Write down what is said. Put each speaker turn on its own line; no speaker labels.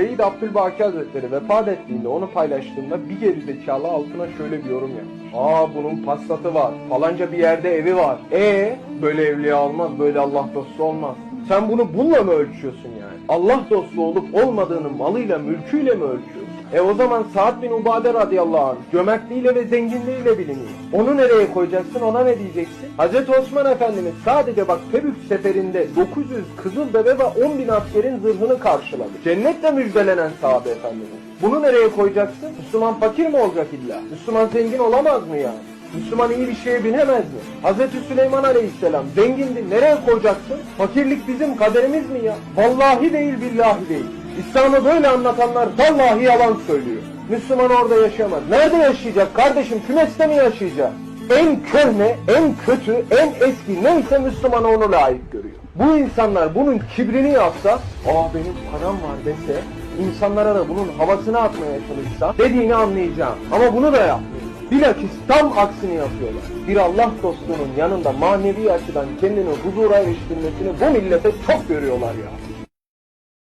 Seyyid Abdülbaki Hazretleri vefat ettiğinde onu paylaştığımda bir gerizekalı altına şöyle bir yorum yapmış. Aa bunun paslatı var. Falanca bir yerde evi var. E böyle evliya olmaz, böyle Allah dostu olmaz. Sen bunu bununla mı ölçüyorsun yani? Allah dostu olup olmadığını malıyla, mülküyle mi ölçüyorsun? E o zaman Sa'd bin Ubade radıyallahu anh cömertliğiyle ve zenginliğiyle biliniyor. Onu nereye koyacaksın ona ne diyeceksin? Hazreti Osman Efendimiz sadece bak Tebük seferinde 900 Kızıldeve ve 10 bin askerin zırhını karşıladı. Cennetle müjdelenen sahabe efendimiz. Bunu nereye koyacaksın? Müslüman fakir mi olacak illa? Müslüman zengin olamaz mı yani? Müslüman iyi bir şeye binemez mi? Hazreti Süleyman Aleyhisselam zengindi. Nereye koyacaksın? Fakirlik bizim kaderimiz mi ya? Vallahi değil billahi değil. İslam'ı böyle anlatanlar vallahi yalan söylüyor. Müslüman orada yaşayamaz. Nerede yaşayacak kardeşim? Kümeste mi yaşayacak? En köhne, en kötü, en eski neyse Müslüman onu layık görüyor. Bu insanlar bunun kibrini yapsa, aa benim param var dese, insanlara da bunun havasını atmaya çalışsa dediğini anlayacağım. Ama bunu da yapmıyor. Bilakis tam aksini yapıyorlar. Bir Allah dostunun yanında manevi açıdan kendini huzura eriştirmesini bu millete çok görüyorlar ya.